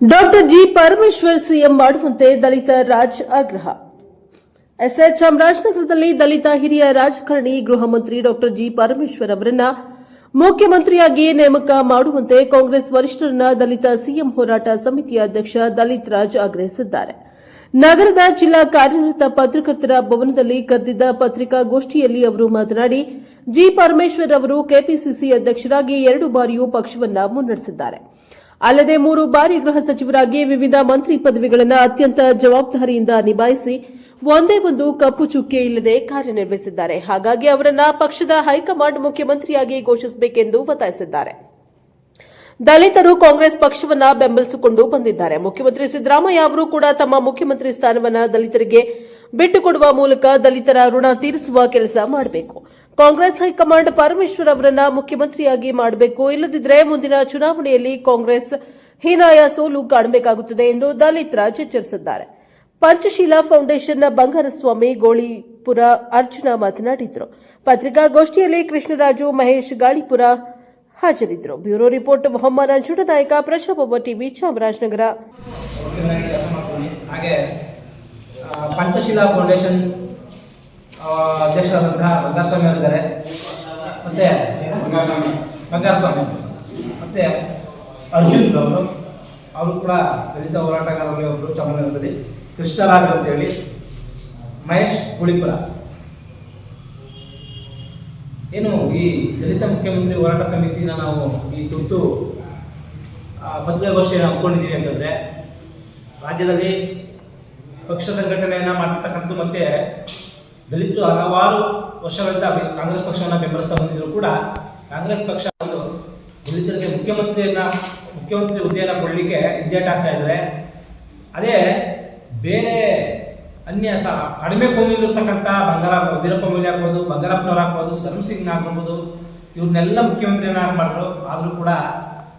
Doctor G Parameshwar CM ಮಾಡುವಂತೆ ದಲಿತ ರಾಜ್ ಆಗ್ರಹ. SH ಚಾಮರಾಜನಗರದಲ್ಲಿ ದಲಿತ ಹಿರಿಯ ರಾಜಕಾರಣಿ ಗೃಹ ಮಂತ್ರಿ ಡಾಕ್ಟರ್ ಜಿ ಪರಮೇಶ್ವರ್ ಅವರನ್ನ ಮುಖ್ಯಮಂತ್ರಿಯಾಗಿ ನೇಮಕ ಮಾಡುವಂತೆ ಕಾಂಗ್ರೆಸ್ ವರಿಷ್ಠರನ್ನ ದಲಿತ ಸಿಎಂ ಹೋರಾಟ ಸಮಿತಿಯ ಅಧ್ಯಕ್ಷ ದಲಿತ್ ರಾಜ್ ಆಗ್ರಹಿಸಿದ್ದಾರೆ. ನಗರದ ಜಿಲ್ಲಾ ಕಾರ್ಯನಿರತ ಪತ್ರಕರ್ತರ ಭವನದಲ್ಲಿ ಕರೆದಿದ್ದ ಪತ್ರಿಕಾಗೋಷ್ಠಿಯಲ್ಲಿ ಅವರು ಮಾತನಾಡಿ, ಜಿ ಪರಮೇಶ್ವರ್ ಅವರು ಕೆಪಿಸಿಸಿ ಅಧ್ಯಕ್ಷರಾಗಿ ಎರಡು ಬಾರಿಯೂ ಪಕ್ಷವನ್ನ ಮುನ್ನಡೆಸಿದ್ದಾರೆ. ಅಲ್ಲದೆ ಮೂರು ಬಾರಿ ಗೃಹ ಸಚಿವರಾಗಿ ವಿವಿಧ ಮಂತ್ರಿ ಪದವಿಗಳನ್ನು ಅತ್ಯಂತ ಜವಾಬ್ದಾರಿಯಿಂದ ನಿಭಾಯಿಸಿ ಒಂದೇ ಒಂದು ಕಪ್ಪು ಚುಕ್ಕೆ ಇಲ್ಲದೆ ಕಾರ್ಯನಿರ್ವಹಿಸಿದ್ದಾರೆ. ಹಾಗಾಗಿ ಅವರನ್ನ ಪಕ್ಷದ ಹೈಕಮಾಂಡ್ ಮುಖ್ಯಮಂತ್ರಿಯಾಗಿ ಘೋಷಿಸಬೇಕೆಂದು ಒತ್ತಾಯಿಸಿದ್ದಾರೆ. ದಲಿತರು ಕಾಂಗ್ರೆಸ್ ಪಕ್ಷವನ್ನ ಬೆಂಬಲಿಸಿಕೊಂಡು ಬಂದಿದ್ದಾರೆ. ಮುಖ್ಯಮಂತ್ರಿ ಸಿದ್ದರಾಮಯ್ಯ ಅವರು ಕೂಡ ತಮ್ಮ ಮುಖ್ಯಮಂತ್ರಿ ಸ್ಥಾನವನ್ನ ದಲಿತರಿಗೆ ಬಿಟ್ಟುಕೊಡುವ ಮೂಲಕ ದಲಿತರ ಋಣ ತೀರಿಸುವ ಕೆಲಸ ಮಾಡಬೇಕು. ಕಾಂಗ್ರೆಸ್ ಹೈಕಮಾಂಡ್ ಪರಮೇಶ್ವರ್ ಅವರನ್ನ ಮುಖ್ಯಮಂತ್ರಿಯಾಗಿ ಮಾಡಬೇಕು ಇಲ್ಲದಿದ್ದರೆ ಮುಂದಿನ ಚುನಾವಣೆಯಲ್ಲಿ ಕಾಂಗ್ರೆಸ್ ಹೀನಾಯ ಸೋಲು ಕಾಣಬೇಕಾಗುತ್ತದೆ ಎಂದು ದಲಿತ್ ರಾಜ್ ಎಚ್ಚರಿಸಿದ್ದಾರೆ. ಪಂಚಶೀಲ ಫೌಂಡೇಶನ್ನ ಬಂಗಾರಸ್ವಾಮಿ ಗೋಳಿಪುರ ಅರ್ಜುನ ಮಾತನಾಡಿದರು. ಪತ್ರಿಕಾಗೋಷ್ಠಿಯಲ್ಲಿ ಕೃಷ್ಣರಾಜು, ಮಹೇಶ್ ಗಾಳಿಪುರ ಹಾಜರಿದ್ದರು. ಬ್ಯೂರೋ ರಿಪೋರ್ಟ್ ಮೊಹಮ್ಮದ್ ಅಂಜುಡ ನಾಯಕ ಪ್ರಶಾಪ ಟಿವಿ ಚಾಮರಾಜನಗರ. ಪಂಚಶೀಲ ಫೌಂಡೇಶನ್ ಆ, ಅಧ್ಯಕ್ಷರಾದಂತಹ ಬಂಗಾರಸ್ವಾಮಿ ಅವರಿದ್ದಾರೆ. ಮತ್ತೆ ಬಂಗಾರಸ್ವಾಮಿ ಮತ್ತೆ ಅರ್ಜುನ್ ಅವರು ಅವರು ಕೂಡ ದಲಿತ ಹೋರಾಟಗಾರರಲ್ಲಿ ಒಬ್ಬರು ಚಾಮರಾಜನಗರದಲ್ಲಿ ಕೃಷ್ಣರಾಜ್ ಅಂತೇಳಿ ಮಹೇಶ್ ಗುಳಿಪುರ ಏನು ಈ ದಲಿತ ಮುಖ್ಯಮಂತ್ರಿ ಹೋರಾಟ ಸಮಿತಿನ ನಾವು ಈ ತುರ್ತು ಪತ್ರಿಕಾಗೋಷ್ಠಿಯನ್ನು ಹಮ್ಮಿಕೊಂಡಿದ್ದೀವಿ ಅಂತಂದರೆ ರಾಜ್ಯದಲ್ಲಿ ಪಕ್ಷ ಸಂಘಟನೆಯನ್ನು ಮಾಡಿರ್ತಕ್ಕಂಥದ್ದು ಮತ್ತೆ ದಲಿತರು ಹಲವಾರು ವರ್ಷಗಳಿಂದ ಕಾಂಗ್ರೆಸ್ ಪಕ್ಷವನ್ನು ಬೆಂಬಲಿಸ್ತಾ ಬಂದಿದ್ರು ಕೂಡ ಕಾಂಗ್ರೆಸ್ ಪಕ್ಷ ದಲಿತರಿಗೆ ಮುಖ್ಯಮಂತ್ರಿಯನ್ನ, ಮುಖ್ಯಮಂತ್ರಿ ಹುದ್ದೆಯನ್ನು ಕೊಡಲಿಕ್ಕೆ ಆಗ್ತಾ ಇದ್ದಾರೆ ಅದೇ ಬೇರೆ ಅನ್ಯ ಸಹ ಕಡಿಮೆ ಕೋಮಿಲಿರ್ತಕ್ಕಂಥ ಬಂಗಾರ ವೀರಪ್ಪ ಮೊಯ್ಲಿ ಆಗ್ಬೋದು, ಬಂಗಾರಪ್ಪನವ್ರು ಆಗ್ಬೋದು ಧರ್ಮಸಿಂಗ್ ಆಗ್ಬೋದು, ಇವ್ರನ್ನೆಲ್ಲ ಮುಖ್ಯಮಂತ್ರಿಯನ್ನ ಮಾಡಿದ್ರು. ಆದರೂ ಕೂಡ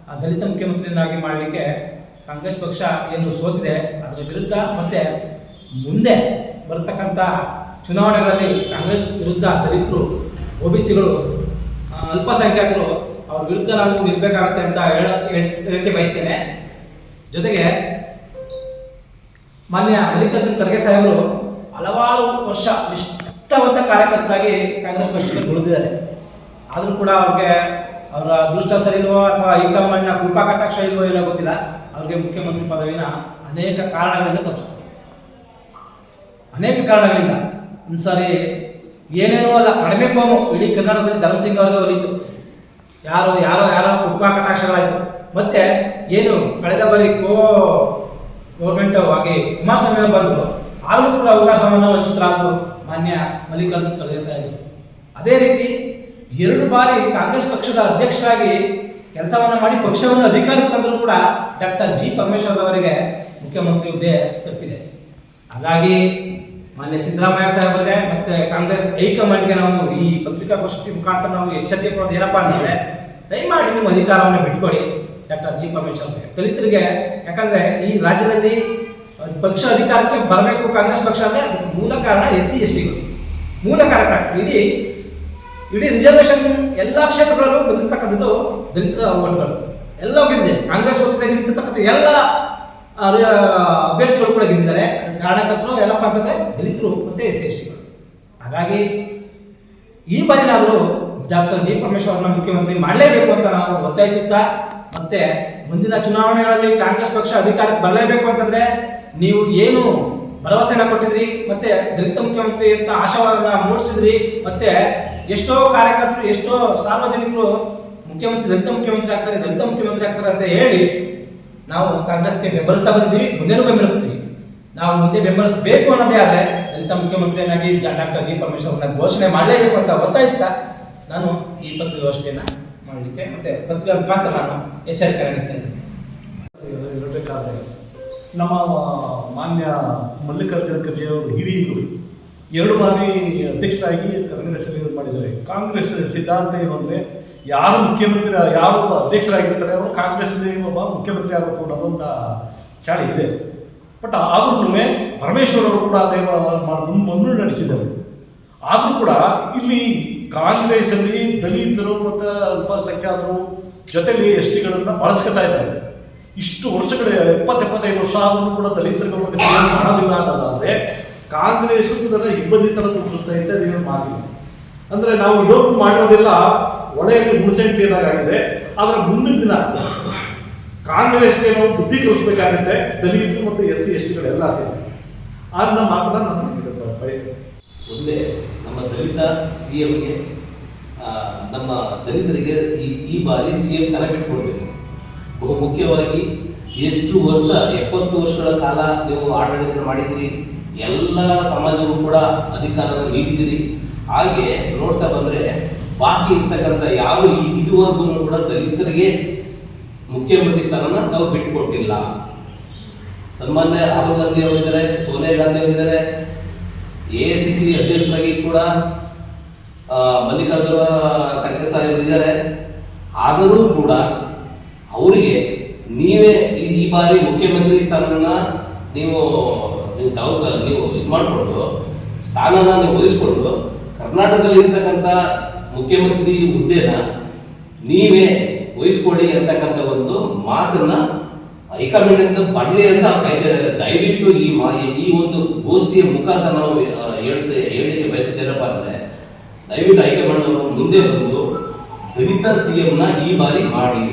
ಆ ದಲಿತ ಮುಖ್ಯಮಂತ್ರಿಯನ್ನಾಗಿ ಮಾಡಲಿಕ್ಕೆ ಕಾಂಗ್ರೆಸ್ ಪಕ್ಷ ಏನು ಸೋತಿದೆ. ಅದರ ವಿರುದ್ಧ ಮತ್ತೆ ಮುಂದೆ ಬರತಕ್ಕಂಥ ಚುನಾವಣೆಗಳಲ್ಲಿ ಕಾಂಗ್ರೆಸ್ ವಿರುದ್ಧ ದಲಿತರು ಒ ಬಿ ಸಿಗಳು ಅಲ್ಪಸಂಖ್ಯಾತರು ಅವ್ರ ವಿರುದ್ಧ ನಾವು ನಿಲ್ಬೇಕಾಗುತ್ತೆ ಅಂತ ಹೇಳ, ಹೇಳ್- ಹೇಳಕ್ಕೆ ಬಯಸ್ತೇನೆ. ಜೊತೆಗೆ ಮಾನ್ಯ ಮಲ್ಲಿಕಾರ್ಜುನ್ ಖರ್ಗೆ ಸಾಹೇಬರು ಹಲವಾರು ವರ್ಷ ನಿಷ್ಠಾವಂತ ಕಾರ್ಯಕರ್ತರಾಗಿ ಕಾಂಗ್ರೆಸ್ ಪಕ್ಷದಲ್ಲಿ ಉಳಿದಿದ್ದಾರೆ. ಆದರೂ ಕೂಡ ಅವ್ರಿಗೆ ಅವರ ಅದೃಷ್ಟ ಸರಿ ಇಲ್ವೋ ಅಥವಾ ಹೈಕಮಾಂಡ್ನ ಕೃಪಾ ಕಟಾಕ್ಷ ಇಲ್ವೋ ಏನೋ ಗೊತ್ತಿಲ್ಲ, ಅವ್ರಿಗೆ ಮುಖ್ಯಮಂತ್ರಿ ಪದವಿನ ಅನೇಕ ಕಾರಣಗಳಿಂದ ತಪ್ಪಿಸ್ತಾರೆ. ಅನೇಕ ಕಾರಣಗಳಿಂದ. ಒಂದ್ಸಾರಿ ಏನೇನೋ ಅಲ್ಲ ಕಡಿಮೆ ಕೋಮು, ಇಡೀ ಕನ್ನಡದಲ್ಲಿ ಧರ್ಮಸಿಂಗ್ ಅವರಿಗೆ ಒಲಿತು. ಯಾರು, ಯಾರೋ ಯಾರೋ ಕುಟುಂಬ ಕಟಾಕ್ಷಗಳಾಯ್ತು. ಮತ್ತೆ ಏನು ಕಳೆದ ಬಾರಿ ಕೋ ಗೌರ್ಮೆಂಟ್ ಆಗಿ ಕುಮಾರಸ್ವಾಮಿ ಬಂದರು. ಆಗಲೂ ಕೂಡ ಅವಕಾಶವನ್ನು ವಂಚಿತರಾದರು ಮಾನ್ಯ ಮಲ್ಲಿಕಾರ್ಜುನ್ ಖರ್ಗೆ ಸಾಹೇಬರು ಅದೇ ರೀತಿ ಎರಡು ಬಾರಿ ಕಾಂಗ್ರೆಸ್ ಪಕ್ಷದ ಅಧ್ಯಕ್ಷರಾಗಿ ಕೆಲಸವನ್ನು ಮಾಡಿ ಪಕ್ಷವನ್ನು ಅಧಿಕಾರಕ್ಕೆ ತಂದರೂ ಕೂಡ ಡಾಕ್ಟರ್ ಜಿ ಪರಮೇಶ್ವರ್ ಅವರಿಗೆ ಮುಖ್ಯಮಂತ್ರಿ ಹುದ್ದೆ ತಪ್ಪಿದೆ. ಹಾಗಾಗಿ ಮಾನ್ಯ ಸಿದ್ದರಾಮಯ್ಯ ಸಾಹೇಬರಿಗೆ ಮತ್ತೆ ಕಾಂಗ್ರೆಸ್ ಹೈಕಮಾಂಡ್ಗೆ ನಾವು ಈ ಪತ್ರಿಕಾಗೋಷ್ಠಿ ಮುಖಾಂತರ ನಾವು ಎಚ್ಚರಿಕೆ ಕೊಡೋದು ಏನಪ್ಪಾ ಅಂದ್ರೆ ದಯಮಾಡಿ ನಿಮ್ಮ ಅಧಿಕಾರವನ್ನು ಬಿಟ್ಕೊಡಿ ಡಾಕ್ಟರ್ ಜಿ ಪರಮೇಶ್ವರ್ ಅವರಿಗೆ. ದಲಿತರಿಗೆ, ಯಾಕಂದ್ರೆ ಈ ರಾಜ್ಯದಲ್ಲಿ ಪಕ್ಷ ಅಧಿಕಾರಕ್ಕೆ ಬರಬೇಕು, ಕಾಂಗ್ರೆಸ್ ಪಕ್ಷ ಅಂದ್ರೆ ಮೂಲ ಕಾರಣ ಎಸ್ ಸಿ, ಎಸ್ ಟಿಗಳು ಮೂಲ ಕಾರಣ ಇಡೀ ಇಡೀ ರಿಸರ್ವೇಶನ್ ಎಲ್ಲ ಕ್ಷೇತ್ರಗಳಲ್ಲೂ ಬಂದಿರತಕ್ಕಂಥದ್ದು ದಲಿತರ ಓಟ್ಗಳು. ಎಲ್ಲ ಹೋಗಿದೆ ಕಾಂಗ್ರೆಸ್ ಓಟಿದೆ ನಿಂತಿರ್ತಕ್ಕಂಥ ಎಲ್ಲ ಅಭ್ಯರ್ಥಿಗಳು ಕೂಡ ಗೆದ್ದಿದ್ದಾರೆ. ಕಾರಣಕರ್ತರು ಏನಪ್ಪ ಅಂತಂದ್ರೆ ದಲಿತರು ಮತ್ತೆ ಎಸ್ ಎಸ್ ಟಿಗಳು ಹಾಗಾಗಿ ಈ ಬಾರಿನಾದರೂ ಡಾಕ್ಟರ್ ಜಿ ಪರಮೇಶ್ವರ್ ಅವರನ್ನ ಮುಖ್ಯಮಂತ್ರಿ ಮಾಡಲೇಬೇಕು ಅಂತ ನಾವು ಒತ್ತಾಯಿಸುತ್ತಾ, ಮತ್ತೆ ಮುಂದಿನ ಚುನಾವಣೆಗಳಲ್ಲಿ ಕಾಂಗ್ರೆಸ್ ಪಕ್ಷ ಅಧಿಕಾರಕ್ಕೆ ಬರಲೇಬೇಕು ಅಂತಂದ್ರೆ ನೀವು ಏನು ಭರವಸೆನ ಕೊಟ್ಟಿದ್ರಿ, ಮತ್ತೆ ದಲಿತ ಮುಖ್ಯಮಂತ್ರಿ ಅಂತ ಆಶಾವಾದನ ಮೂಡಿಸಿದ್ರಿ, ಮತ್ತೆ ಎಷ್ಟೋ ಕಾರ್ಯಕರ್ತರು, ಎಷ್ಟೋ ಸಾರ್ವಜನಿಕರು ಮುಖ್ಯಮಂತ್ರಿ, ದಲಿತ ಮುಖ್ಯಮಂತ್ರಿ ಆಗ್ತಾರೆ, ದಲಿತ ಮುಖ್ಯಮಂತ್ರಿ ಆಗ್ತಾರೆ ಅಂತ ಹೇಳಿ ನಾವು ಕಾಂಗ್ರೆಸ್ಗೆ ಬೆಂಬಲಿಸ್ತಾ ಬಂದಿದ್ದೀವಿ ಮುಂದೆನೂ ಬೆಂಬಲಿಸ್ತೀವಿ. ನಾವು ಮುಂದೆ ಬೆಂಬಲಿಸಬೇಕು ಅನ್ನೋದೇ ಆದರೆ ದಲಿತ ಮುಖ್ಯಮಂತ್ರಿಯನ್ನಾಗಿ ಡಾಕ್ಟರ್ ಜಿ. ಪರಮೇಶ್ವರ್ ಅವ್ರನ್ನ ಘೋಷಣೆ ಮಾಡಲೇಬೇಕು ಅಂತ ಒತ್ತಾಯಿಸ್ತಾ ನಾನು ಈ ಪತ್ರಿಕಾಗೋಷ್ಠಿಯನ್ನು ಮಾಡಲಿಕ್ಕೆ ಮತ್ತೆ ಪತ್ರಿಕೆ ಮುಖಾಂತರ ನಾನು ಎಚ್ಚರಿಕೆ ನೀಡ್ತಾ ಇದ್ದೀನಿ. ನಮ್ಮ ಮಾನ್ಯ ಮಲ್ಲಿಕಾರ್ಜುನ ಖರ್ಗೆ ಅವರು ಹಿರಿಯರು. ಎರಡು ಬಾರಿ ಅಧ್ಯಕ್ಷರಾಗಿ ಕಾಂಗ್ರೆಸ್ ಮಾಡಿದ್ದಾರೆ. ಕಾಂಗ್ರೆಸ್ ಸಿದ್ಧಾಂತ ಏನು ಅಂದರೆ, ಯಾರು ಮುಖ್ಯಮಂತ್ರಿ, ಯಾರು ಅಧ್ಯಕ್ಷರಾಗಿರ್ತಾರೆ, ಅವರು ಕಾಂಗ್ರೆಸ್ ಒಬ್ಬ ಮುಖ್ಯಮಂತ್ರಿ ಆಗಬೇಕು ಅನ್ನೋದೊಂದು ಚಾಳಿ ಇದೆ. ಬಟ್ ಆದ್ರೂ ಪರಮೇಶ್ವರ್ ಅವರು ಕೂಡ ಅದೇ ಮುನ್ನಡೆ ನಡೆಸಿದರು ಆದರೂ ಕೂಡ ಇಲ್ಲಿ ಕಾಂಗ್ರೆಸ್ಸಲ್ಲಿ ದಲಿತರು ಮತ್ತು ಅಲ್ಪಸಂಖ್ಯಾತರು ಜೊತೆಗೆ ಎಸ್ ಟಿಗಳನ್ನು ಬಳಸ್ಕೊತಾ ಇದ್ದಾರೆ. ಇಷ್ಟು ವರ್ಷಗಳ ಎಪ್ಪತ್ತು ಎಪ್ಪತ್ತೈದು ವರ್ಷ ಆದರೂ ಕೂಡ CM ಮಾಡೋದಿಲ್ಲ ಅನ್ನೋದಾದ್ರೆ ಕಾಂಗ್ರೆಸ್ ಇದನ್ನ ಇಬ್ಬಂದಿ ತರ ತೋರಿಸುತ್ತೆ ಅಂತ ನೀವು ಮಾತು. ಅಂದ್ರೆ ನಾವು ಇದೊಂದು ಮಾಡೋದಿಲ್ಲ ಒಡೆಯಲ್ಲಿ ಆಗಿದೆ? ಆದ್ರೆ ಮುಂದಿನ ದಿನ ಕಾಂಗ್ರೆಸ್ಗೆ ನಾವು ಬುದ್ಧಿ ತೋರಿಸ್ಬೇಕಾಗುತ್ತೆ, ದಲಿತರು ಮತ್ತು ಎಸ್ ಸಿ, ಎಸ್ ಟಿಗಳೆಲ್ಲ ಸೇರಿ. ಅದನ್ನ ಮಾತ್ರ ನಾನು ಬಯಸ್ತೇನೆ. ಒಂದೇ, ನಮ್ಮ ದಲಿತ ಸಿ ಎಂಗೆ ನಮ್ಮ ದಲಿತರಿಗೆ ಈ ಬಾರಿ ಸಿ ಎಂ ತಲೆ ಬಿಟ್ಕೊಡ್ಬೇಕು. ಬಹು ಮುಖ್ಯವಾಗಿ ಎಷ್ಟು ವರ್ಷ, ಎಪ್ಪತ್ತು ವರ್ಷಗಳ ಕಾಲ ನೀವು ಆಡಳಿತ ಮಾಡಿದಿರಿ ಎಲ್ಲ ಸಮಾಜವೂ ಕೂಡ ಅಧಿಕಾರವನ್ನು ನೀಡಿದಿರಿ. ಹಾಗೆ ನೋಡ್ತಾ ಬಂದ್ರೆ ಬಾಕಿ ಇರ್ತಕ್ಕಂಥ ಯಾರು ಇದುವರೆಗೂ ಕೂಡ ದಲಿತರಿಗೆ ಮುಖ್ಯಮಂತ್ರಿ ಸ್ಥಾನನ ತಾವು ಬಿಟ್ಟುಕೊಟ್ಟಿಲ್ಲ. ಸನ್ಮಾನ್ಯ ರಾಹುಲ್ ಗಾಂಧಿ ಅವರಿದ್ದಾರೆ, ಸೋನಿಯಾ ಗಾಂಧಿ ಅವರಿದ್ದಾರೆ, ಎ ಐ ಸಿ ಸಿ ಅಧ್ಯಕ್ಷರಾಗಿ ಕೂಡ ಮಲ್ಲಿಕಾರ್ಜುನ ಖರ್ಗೆ ಸಾಹೇಬರಿದ್ದಾರೆ ಆದರೂ ಕೂಡ ಅವರಿಗೆ ನೀವೇ ಈ ಬಾರಿ ಮುಖ್ಯಮಂತ್ರಿ ಸ್ಥಾನವನ್ನು ನೀವು ನೀವು ತಾವು ನೀವು ಇದು ಮಾಡಿಕೊಂಡು, ಸ್ಥಾನನ ನೀವು ವಹಿಸ್ಕೊಂಡು, ಕರ್ನಾಟಕದಲ್ಲಿ ಇರ್ತಕ್ಕಂಥ ಮುಖ್ಯಮಂತ್ರಿ ಹುದ್ದೆನ ನೀವೇ ವಹಿಸ್ಕೊಳ್ಳಿ ಅಂತಕ್ಕಂಥ ಒಂದು ಮಾತನ್ನ ಹೈಕಮಾಂಡ್ ಅಂತ ಬರಲಿ ಅಂತ ಕಾಯ್ತಾ ದಯವಿಟ್ಟು ಈ ಮಾ, ಈ ಒಂದು ಗೋಷ್ಠಿಯ ಮುಖಾಂತರ ನಾವು ಹೇಳ್ತೆ ಹೇಳಿಕೆ ಬಯಸುತ್ತೇನಪ್ಪ ಅಂದರೆ, ದಯವಿಟ್ಟು ಹೈಕಮಾಂಡ್ ಅವರು ಮುಂದೆ ಬಂದು ದಲಿತ ಸಿ ಎಂನ ಈ ಬಾರಿ ಮಾಡಿ.